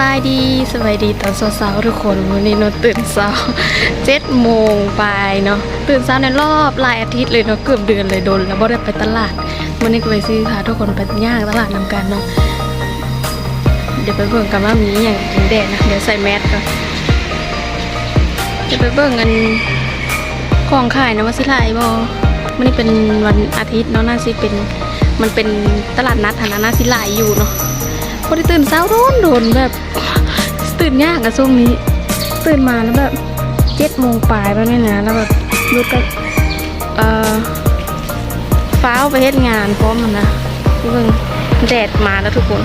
บายดีสบายดีตอนเช้าๆทุกคนวันนี้นตื่นเช้าเจ็ดโมงไปเนาะตื่นเช้าในรอบหลายอาทิตย์เลยเนาะเกือบเดือนเลยโดนแล้วบ่ได้ไปตลาดวันนี้ก็ไปซื้อพาทุกคนไปย่างตลาดนำกันเนาะเดี๋ยวไปเบิ่งกันว่ามีอย่างกินแดดนะเดี๋ยวใส่แมสก่อนเดี๋ยวไปเบิ่งกันของขายนะว่าสิลายบ่วันนี้เป็นวันอาทิตย์เนาะน่าสิเป็นมันเป็นตลาดนัดฐานะน่าสิลายอยู่เนาะ พอได้ตื่นเช้าโดนโดนแบบ ตื่นยากอะช่วงนี้ ตื่นมาแล้วแบบเจ็ดโมงปลายแล้วเนี่ยนะแล้วแบบรู้ก็เอ่อฟ้าวไปเฮ็ดงานพร้อมมันนะเบิ่งแดดมาแล้วทุกคน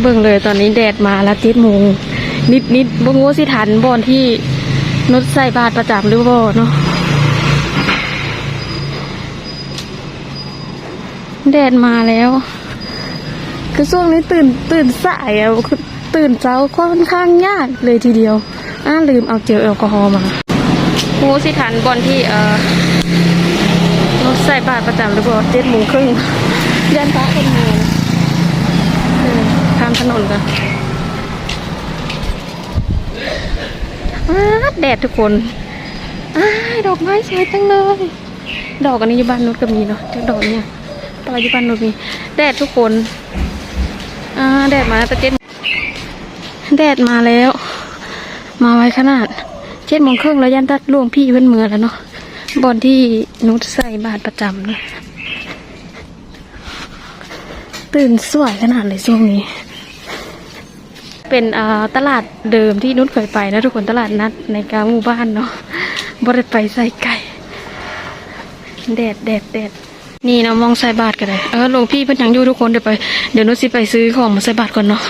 เบิ่งเลยตอนนี้แดดมาแล้วเจ็ดโมงนิดนิดบ่งว่สิทันบอนที่นุชใส่บาทประจำหรือบ่เนาะแดดมาแล้ว คือช่วงนี้ตื่นตื่นสายอะคือตื่นเช้าค่อนข้างยากเลยทีเดียว อ้าลืมเอาเจลแอลกอฮอล์มาครูสิทันบอลที่เอ่อรถใส่บาทประจำหรือเปล่าเจ็ดโมงครึ่งยันฟ้าเป็นเมืองข้ามถนนกันอ้าแดดทุกคนอ้ายดอกไม้สวยจังเลย ดอกอันนี้อยู่บ้านนุชก็มีเนาะจักดอกเนี่ยแตอนอยู่บ้านนุชมี แดดทุกคน อ่าแดดมาต่เจ็ดแดดมาแล้ว มาไว้ขนาดเจ็ดโมงครึ่งแล้วยันตัดล่วงพี่เพื่อนเมือแล้วเนาะบอลที่นุชใส่บาทประจำเลยตื่นสวยขนาดเลยช่วงนี้ เป็นตลาดเดิมที่นุชเคยไปนะทุกคนตลาดนัดในกลางหมู่บ้านเนาะบริไปใส่ไก่แดดแดดแดด นี่นะมองใส่บาทกันเลยเออหลวงพี่เพิ่นยังอยู่ทุกคนเดี๋ยวไปเดี๋ยวนุชสิไปซื้อของมาใส่บาทก่อนเนาะ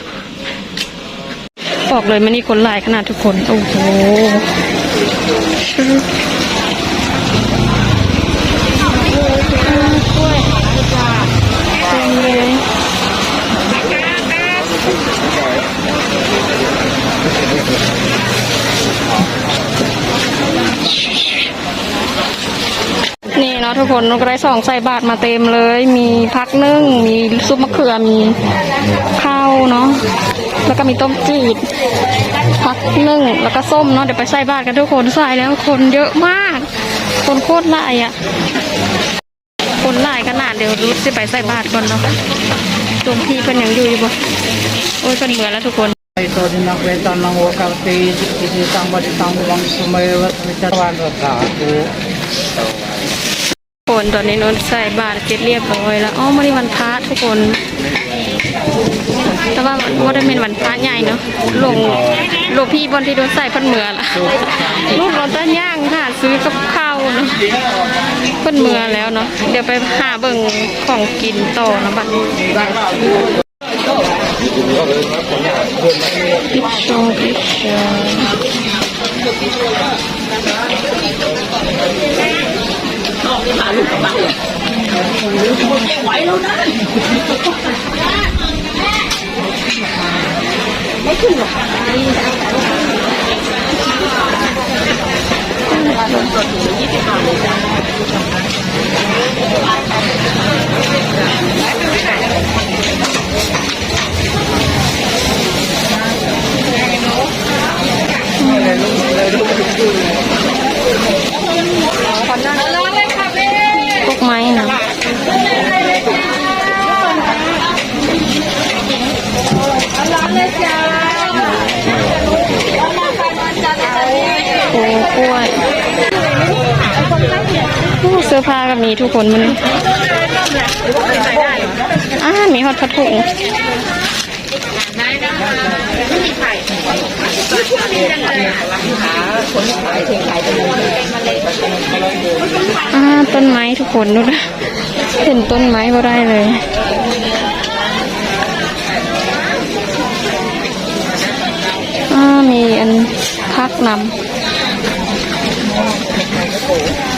บอกเลยมันนี่คนหลายขนาดทุกคน โอ้โหเต็มเลยนี่เนาะ ทุกคนนกได้สองใส่บาทมาเต็มเลย มีพักนึ่ง มีซุปมะเขือมีข้าวเนาะแล้วก็มีต้มจืดพักนึ่งแล้วก็ส้มเนาะเดี๋ยวไปใส่บาตรกันทุกคนใส่แล้วคนเยอะมาก คนโคตรหลายอะ คนหลายขนาดเดี๋ยวรู้สิไปใส่บาตรก่อนเนาะตรงพี่เพิ่นยังอยู่อยู่บ่โอ้ยเพิ่นเหมือนแล้วทุกคน Ito din ang kwenta ng wakati, isisang balitang ulang sumayawat wicatawan sa ako. คนตอนนี้นนใส่บาตรเสร็จเรียบร้อยแล้วอ๋อไม่ได้วันพระทุกคน แต่ว่าว่าได้เป็นวันพระใหญ่เนาะหลวงหลวงพี่บอลที่โดนใส่พันเหมือละลูกเราต้นย่างค่ะซื้อกับข้าวเนาะพิ่นเมือแล้วเนาะเดี๋ยวไปหาเบิ่งของกินต่อนะบัดนี้พิชชงพิชช งพวแล้วนะไม่คุ้ม สื้อผ้าก็มีทุกคนมันอ่ามีฮอตพัดถุงอ่าต้นไม้ทุกคนดูนะเห็นต้นไม้ก็ได้เลยอ่ามีอันพักนำ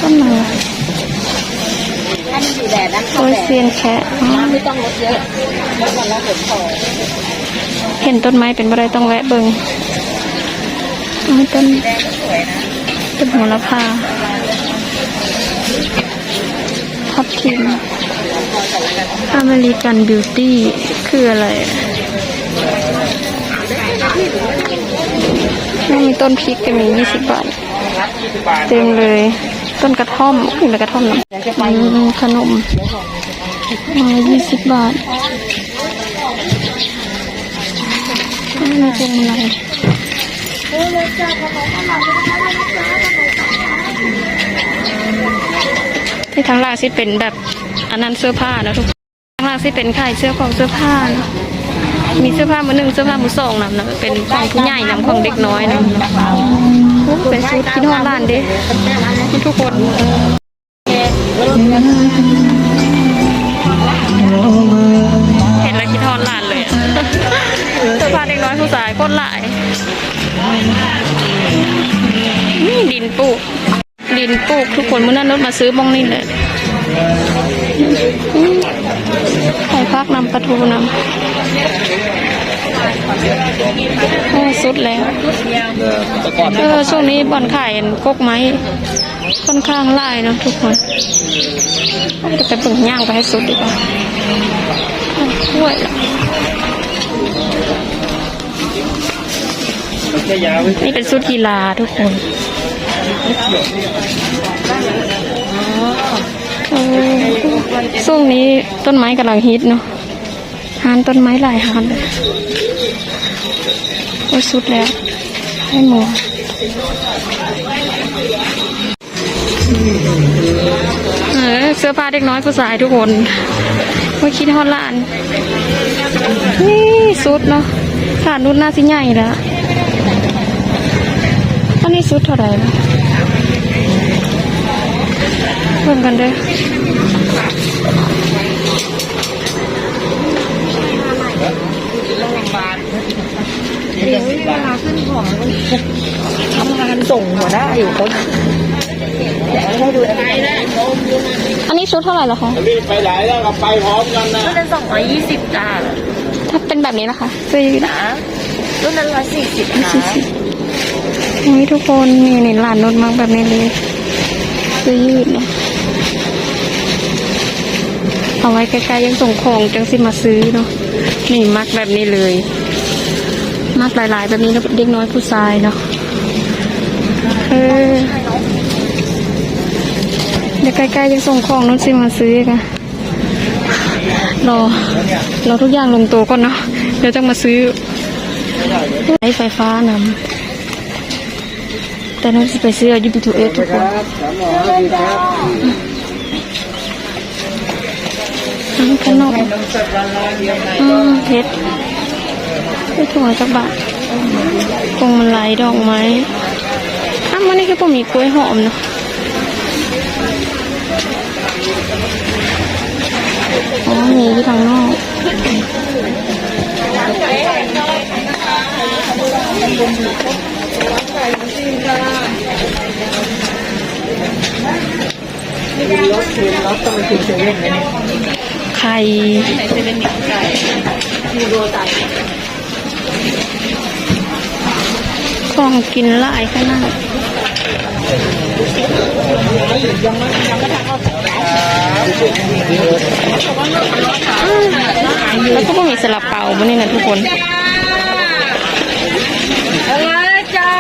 ต้นไม้ โอ้ยเซียนแคะอ๋อไม่ต้องลดเยอะลดวันละผลพอเห็นต้นไม้เป็นบ่ได้ต้องแวะเบิงอ๋อต้นต้นโหัวละพาทับทิมอเมริกันบิวตี้คืออะไรอะนี่มีต้นพริกก็มียี่สิบบาท เต็มเลย ต้นกระท่อมนี่เป็นกระท่อมนะขนมมายี่สิบบาทนี่เป็นอะไรที่ทางล่างที่เป็นแบบอันนั้นเสื้อผ้านะทุกคนทางล่างที่เป็นขายเสื้อของเสื้อผ้านะ มีเสื้อผ้ามือหนึ่งเสื้อผ้ามือสองนะนะเป็นของผู้ใหญ่นำของเด็กน้อยนะโอ้เป็นชุดคิดฮอดร้านเด้ทุกคนเห็นแล้วคิดทอดลานเลยเสื้อผ้าเด็กน้อยผู้ชายโคตรหลายนี่ดินปลูกดินปลูกทุกคนเมื่อนั้นรถมาซื้อมองนี่เลย ไข่พักนำปลาทูนำโอ้สุดแล้วเออช่วงนี้บ่อนขายกกไม้ค่อนข้างหลายเนะทุกคนจะไปปิ่งย่างไปให้สุดดีกว่าช่วยนี่เป็นชุดกีฬาทุกคนเออ ช่วงนี้ต้นไม้กำลังฮิตเนาะหานต้นไม้หลายหานเลยโอ้สุดแล้ว ให้หมอเออเสื้อผ้าเด็กน้อยผู้ชายทุกคนไม่คิดฮอดล้านนี่สุดเนาะขาดนุ่นหน้าสิใหญ่แล้วอันนี้สุดเท่าไหร่นะ เพิ่มกันเด้ออันนี้ชุดเท่าไหร่เหรอคะรีบไปไหนแล้วก็ไปพร้อมกันนะรุ่นนั้นสองร้อยยี่สิบจ้าถ้าเป็นแบบนี้นะคะเสื้อยืดนะรุ่นนั้นร้อยสี่สิบนะนี่ทุกคนนี่ในร้านรถมักแบบนี้เลยเสื้อยืดเนาะ เอาไว้ใกล้ๆยังส่งของจังสิมาซื้อเนาะนี่มักแบบนี้เลย มักหลายๆแบบนี้แล้วเด็กน้อยผู้ชายเนาะเออเดี๋ยวใกล้ๆยังส่งของนู้นสิมาซื้อกันรอรอทุกอย่างลงตัวก่อนเนาะเดี๋ยวจะมาซื้อไฟไฟฟ้านำแต่นู้นสิไปซื้อยูบีทูเอทุกคน ครับสามหมอขนมน้ายเดียวไหนอืมเพชรไปถั่วจักบาทกงมันไหลดอกไม้อ้าวมันนี่คือผมมีกล้วยหอมเนาะอ๋อมีที่ทางนอกไข่ของกินหลายขนาดแล้วก็มีสลับเป่าบนนี่นะทุกคนจ้า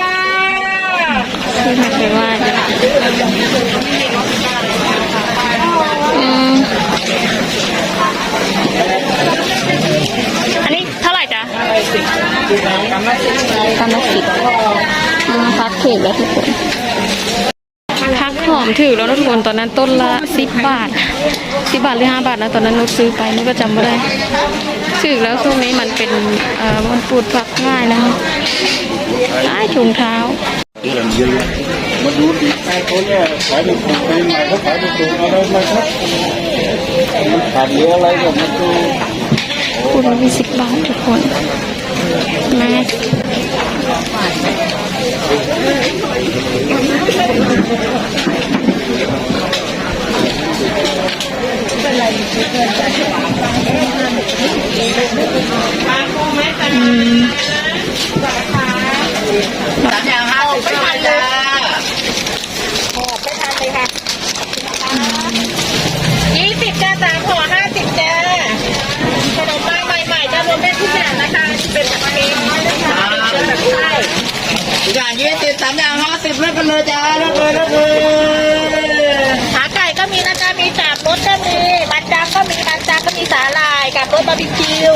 ที่ไม่เคยว่า กำลังสิบอืมพักเค้กแล้วทุกคนพักหอมถือแล้วทุกคนตอนนั้นต้นละสิบบาทสิบบาทหรือห้าบาทนะตอนนั้นนุชซื้อไปนุชก็จำไม่ได้ถือแล้วช่วงนี้มันเป็นเอ่อมันปลูดฝักง่ายนะคะได้ถุงเท้ามาดูดีใครเขาเนี่ยขายเป็นถุงเป็นใหม่เขาขายเป็นถุงอะไรมาครับมันขาดเหลืออะไรก็มาดูคูละยี่สิบบาททุกคน แกันเลยจ้าเลือกเลยเลือกเลยขาไก่ก็มีนะจ๊ะมีสามรสก็มีมันจังก็มีมันจังก็มีสาหร่ายกับรสบาร์บีคิว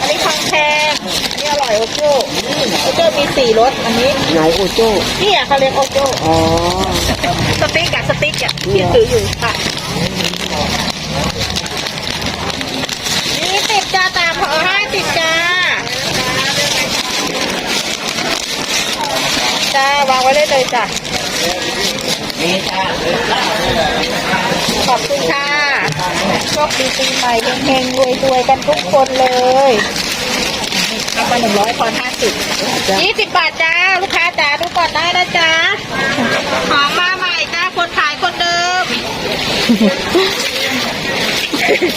อันนี้ของแพงอันนี้อร่อยโอโจ้โอโจ้มีสี่รสอันนี้ไหนโอโจ้นี่อะเขาเรียกโอโจ้อ๋อสติ๊กอะสติ๊กอะที่ถืออยู่ค่ะนี่ติดจ้าตามห่อห้าสิบจ้าจ้าวาง ไว้ได้เลยจ้ะนี่จ้าขอบคุณค่ะโชคดีปีใหม่เฮงๆรวยๆกันทุกคนเลยเอาไปหนึ่งร้อยพอห้าสิบยี่สิบบาทจ้า ลูกค้าจ้าดูก่อนได้นะจ้าของมาใหม่จ้าคนขายคนเดิม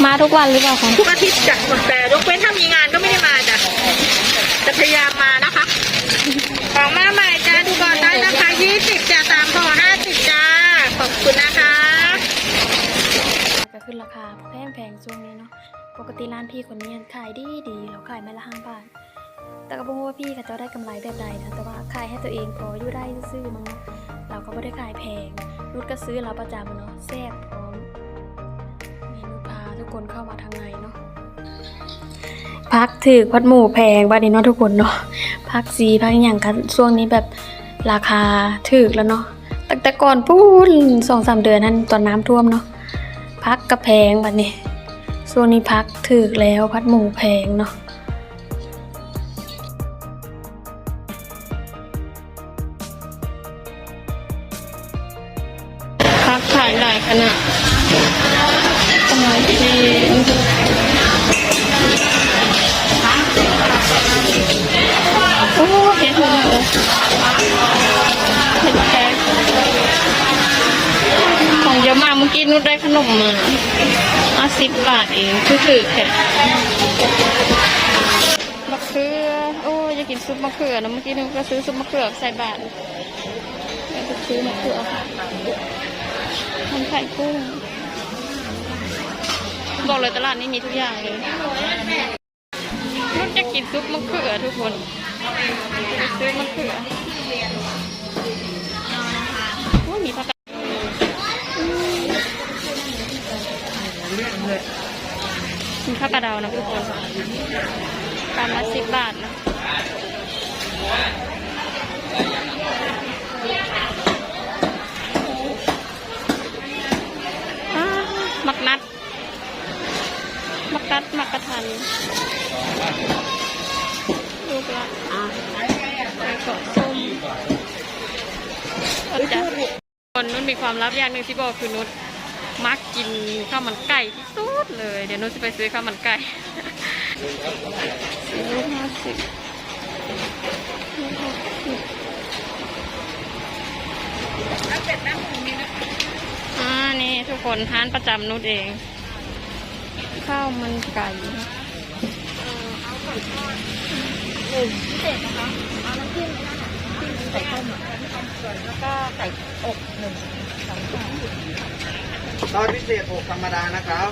มาทุกวันหรือเปล่าคะทุกอาทิตย์จ้ะแต่ยกเว้นถ้ามีงานก็ไม่ได้มาจ้ะจะพยายามมานะคะ ของมาใหม่จ้าดูก่อนได้นะคะยี่สิบจ้าสามห่อห้าสิบจ้า ขอบคุณนะคะ ก็ ขึ้นราคาแพงแพงๆช่วงนี้เนาะปกติร้านพี่คนนี้ขายดีดีเราขายไม้ละห้าบาทแต่ก็บอกว่าพี่เขาจะได้กำไรแบบใดนะแต่ว่าขายให้ตัวเองพออยู่ได้ซื่อมั้งเนาะเราก็ไม่ได้ขายแพงนุชก็ซื้อเราประจำเนาะแซ่บพร้อมเมนูพาทุกคนเข้ามาทางในเนาะพักถือพัดหมูแพงบ้านนี้เนาะทุกคนเนาะพักสีพักอย่างกันช่วงนี้แบบราคาถือแล้วเนาะตั้งแต่ก่อนพูนสองสามเดือนนั้นตอนน้ำท่วมเนาะ พักกระแพงบัดนี้ส่วนนี้พักถือแล้วพัดหมูแพงเนาะ นุชได้ขนมมาอาสิบบาทเองคือถือแค่มะเขือ โอ้ยอยากกินซุปมะเขือนะเมื่อกี้นุชก็ซื้อซุปมะเขือใส่บาทอยากไปซื้อมะเขือทำไข่กุ้ง บอกเลยตลาดนี้มีทุกอย่างเลยนุชจะกินซุปมะเขือทุกคน ซื้อมะเขือ มีผักกาดดาวนะทุกคนตามละสิบบาทนะมักนัด มักนัด มักกระทันลูกละไปเกาะส้มคนนุชมีความลับอย่างหนึ่งที่บอกคือนุช มักกินข้าวมันไก่ที่สุดเลย เดี๋ยวนุ้จะไปซื้อข้าวมันไก่ซื้อห้าสิบอ่านี่ทุกคนทานประจำนุชเอง ข้าวมันไก่เออเอาไก่ทอดหนึ่งพิเศษนะคะเอาน้ำจิ้มใส่ข้าวหมูแล้วก็ไก่อกหนึ่งสองสาม ธรรมดานะครับ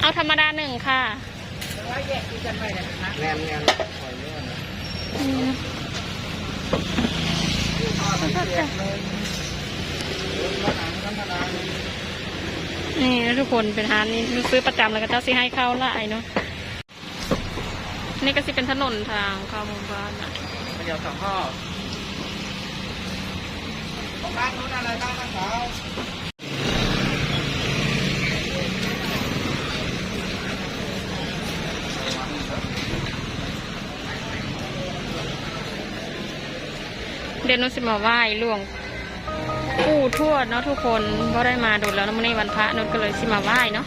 เอาธรรมดาหนึ่งค่ะแนนแนนนี่นะทุกคนเป็นทานนี่ซื้อประจำแล้วก็เจ้าสิให้เข้าละไอเนาะนี่ก็สิเป็นถนนทางเข้าหมู่บ้านนะเดี๋ยวสองข้อ บ้านนู้นอะไรบ้างนะครับเดี๋ยวนุสิมาไหว้หลวงปู่ทวดเนาะทุกคนก็ได้มาดูแล้วนะมื่อในวันพระนุชก็เลยสิมาไหว้เนาะ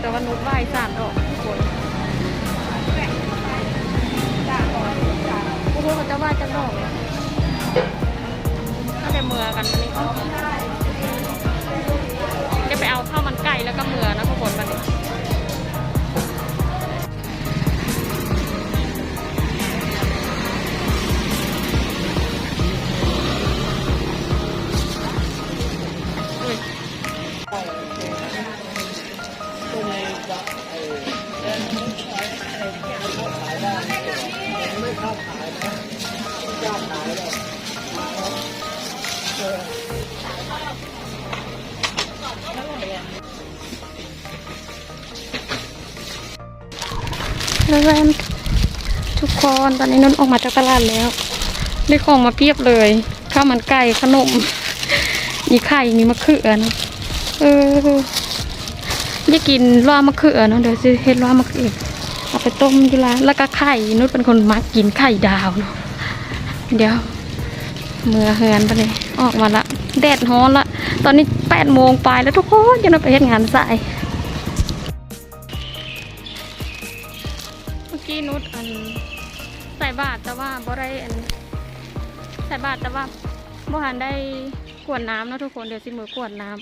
แต่ว่านุชไหว้สามดอกทุกคนพวกเขาจะไหว้จะดอกเลยถ้าได้เมือกันวันนี้จะไปเอาข้าวมันไก่แล้วก็เมือ แล้วแรมทุกคนตอนนี้นุ่นออกมาจากตลาดแล้ว ได้ของมาเพียบเลยข้าวมันไก่ขนม มีไข่มีมะเขือนะเอออยากกินล่ามะเขือนอะเดี๋ยวจะเฮ็ดล่ามะเขือ เอาไปต้มอยู่ละแล้วก็ไข่นุ่นเป็นคนมักกินไข่ดาวเนาะเดี๋ยวเมื่อเฮือนไปเลยออกมาละแดดฮ้อนละ ตอนนี้แปดโมงปลายแล้วทุกคนยังไปเฮ็ดงานสายเมื่อกี้นุชอันใส่บาตรแต่ว่าบ่ได้อันใส่บาตรแต่ว่าบ่หันได้กวดน้ำนะทุกคนเดี๋ยวสิมือกวดน้ำ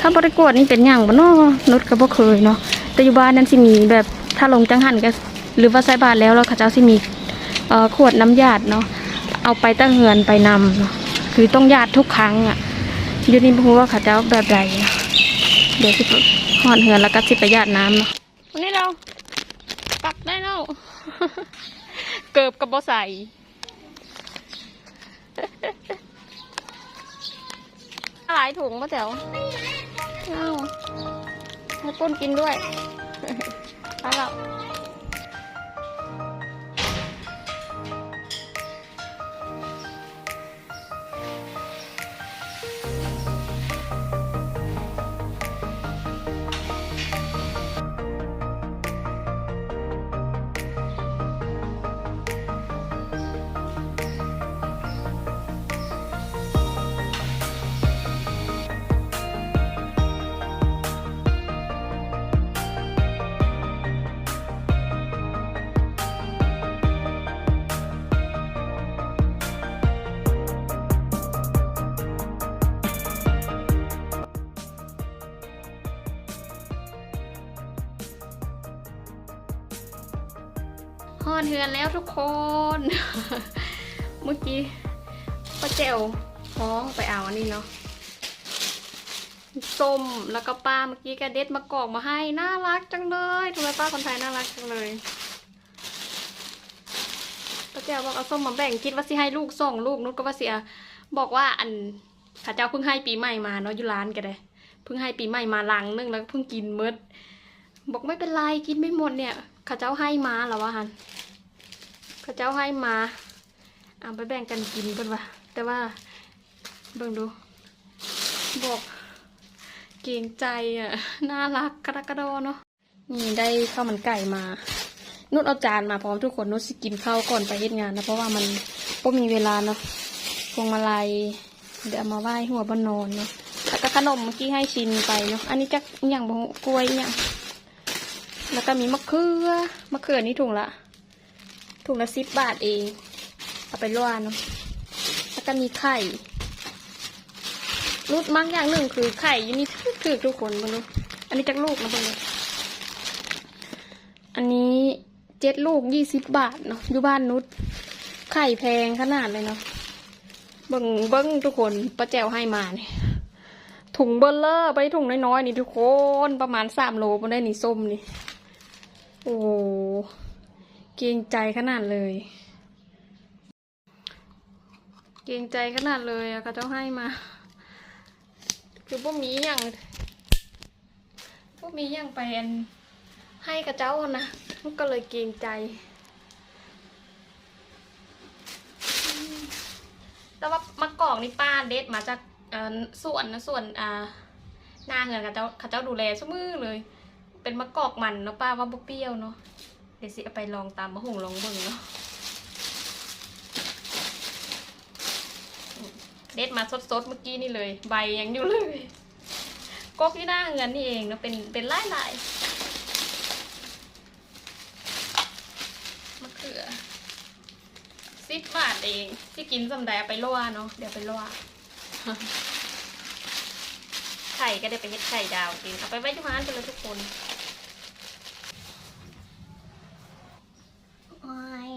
ถ้าบ่ได้กวดนี่เป็นหยังบ่เนาะนุชก็บ่เคยเนาะ แต่อยู่บ้านนั้นสิมีแบบถ้าลงจังหันก็หรือว่าใส่บาตแล้วแล้วเขาเจ้าสิมีเอ่อขวดน้ำยาดเนาะเอาไปตั้งเหือนไปนำเนาะคือต้องยาดทุกครั้งอะยูนี่บ่รู้ว่าเขาเจ้าแบบใดเนาะเดี๋ยวสิหอนเหือนแล้วก็สิไปยาดน้ำเนาะวันนี้เรากลับได้แล้วเกิบกับบอใส่หลายถุงมาแถวเอา ให้ปุ้นกินด้วย ไปแล้ว หอนเฮือนแล้วทุกคน เมื่อกี้ป้าเจลฟ้องไปเอาอันนี้เนาะส้มแล้วก็ป้าเมื่อกี้แกเด็ดมากอกมาให้ น่ารักจังเลยทำไมป้าคนไทยน่ารักจังเลยป้าแจ๋วบอกเอาส้มมาแบ่งคิดว่าสิให้ลูกส่งลูกนุชก็ว่าเสียบอกว่าอันข้าเจ้าเพิ่งให้ปีใหม่มาเนาะอยู่ร้านกันเลยเพิ่งให้ปีใหม่มาลังนึงแล้วเพิ่งกินเมดบอกไม่เป็นไรกินไม่หมดเนี่ยข้าเจ้าให้มาเหรอวะฮัน ขาเจ้าให้มาเอาไปแบ่งกันกินเพิ่นว่าแต่ว่าเบิ่งดูบอกเกรงใจอะน่ารักกระกระโดเนาะนี่ได้ข้าวมันไก่มานุชเอาจานมาพร้อมทุกคนนุชสิกินข้าวก่อนไปเฮ็ดงานนะเพราะว่ามันก็มีเวลาเนาะพวงมาลัยเดี๋ยวมาไหว้หัวบนนอนเนาะแล้วก็ขนมเมื่อกี้ให้ชินไปเนาะอันนี้จักอย่างบกล้วยอย่างแล้วก็มีมะเขือมะเขือนี่ถุงละ ถุงละสิบบาทเอง เอาไปล่วเนาะแล้วก็มีไข่รูดมักอย่างหนึ่งคือไข่อยูนี่คือทุกคนมาดูอันนี้จากลูกนะเพื่อนอันนี้เจ็ดลูกยี่สิบบาทเนาะอยู่บ้านนุชไข่แพงขนาดเลยเนาะเบิ้งเบิ้งทุกคนป้าแจวให้มาเนี่ยถุงเบลเลอร์ไปถุงน้อยๆนี่ทุกคนประมาณสามโลมันได้นี่ส้มนี่ โอ้ เกรงใจขนาดเลย เกรงใจขนาดเลยอะเขาเจ้าให้มา คือพวกมีอย่างพวกมีอย่างไปอันให้กับเจ้านะก็เลยเกรงใจ แต่ว่ามะกอกนี่ป้าเด็ดมาจากสวนนะส่วนอ่าหน้าเงินกับเจ้าเขาเจ้าดูแลชั่มือเลย เป็นมะกอกมันเนาะป้าว่าบ่เปรี้ยวเนาะ ดี๋ยวสิเอาไปลองตามมะหุงลองเบิ่งเนาะเด็ดมาสดๆเมื่อกี้นี่เลย ใบยังอยู่เลยก๊อกที่หน้าเงินนี่เองเนาะเป็นเป็นไลายลายมะเขือสิบบาทเองที่กินสำแดงไปล่วเนาะเดี๋ยวไปล่วไข่ก็ได้ไปเฮ็ดไข่ดาวกินเอาไปไว้ที่ร้านกันเลยทุกคนโอ้ย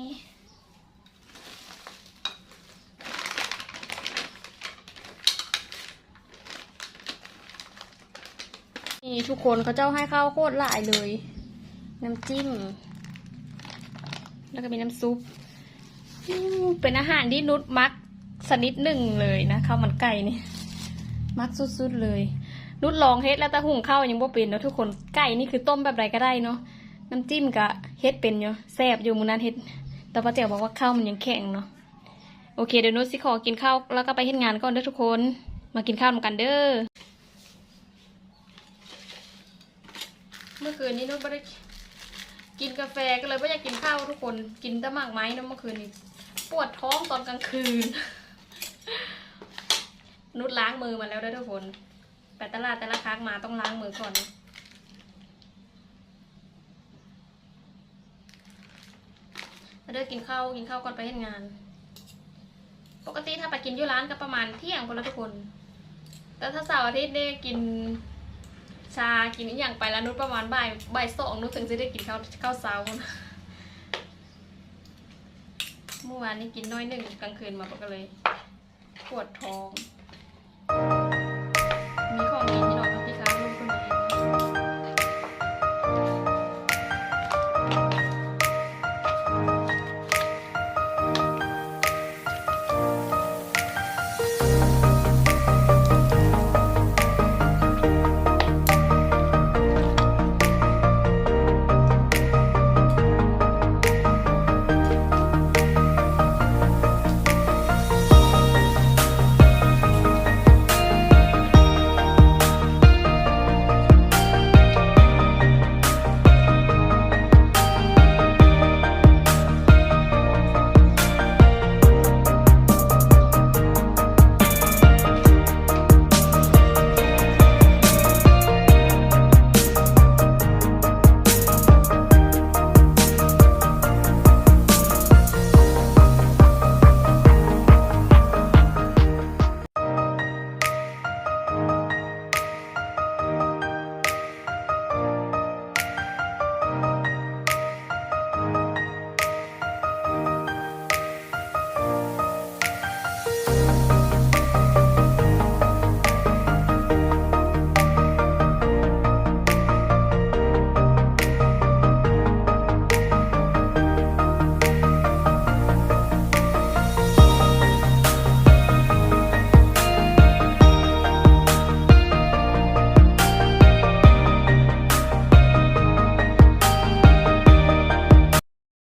นี่ ทุกคนเขาเจ้าให้ข้าวโคตรหลายเลย น้ำจิ้ม แล้วก็มีน้ำซุป เป็นอาหารที่นุชมักสนิดหนึ่งเลยนะข้าวมันไก่นี่ มักสุดๆเลย นุชลองเฮ็ดแล้วแต่หุงข้าวยังบ่เป็นเนาะทุกคนไก่นี่คือต้มแบบไรก็ได้เนาะน้ำจิ้มกะเฮ็ดเป็นอยู่แซ่บอยู่มื้อนั้นเฮ็ด แต่ป้าแจ๋วบอกว่าข้าวมันยังแข็งเนาะโอเคเดี๋ยวนุชสิขอกินข้าวแล้วก็ไปเฮ็ดงานก่อนเด้อทุกคน มากินข้าวนำกันเด้อ เมื่อคืนนี้นุชไม่ได้กินกาแฟก็เลยไม่อยากกินข้าวทุกคนกินแต่หมากไม้เนะเมื่อคืนนี้ ปวดท้องตอนกลางคืน นุชล้างมือมาแล้วด้วยทุกคนไปตลาดแต่ละครั้งมาต้องล้างมือก่อนนะเด้อกินข้าวกินข้าวก่อนไปเฮ็ดงาน ปกติถ้าไปกินที่ร้านก็ประมาณเที่ยงคนละทุกคน แต่ถ้าเสาร์อาทิตย์เนี่ยกิน ชากินอีกอย่างไปแล้วนุชประมาณบ่ายบ่ายสองนุชถึงจะได้กินข้าวข้าวเช้านะเมื่อวานนี้กินน้อยหนึ่งกลางคืนมาก็เลยปวดท้อง มีของกิน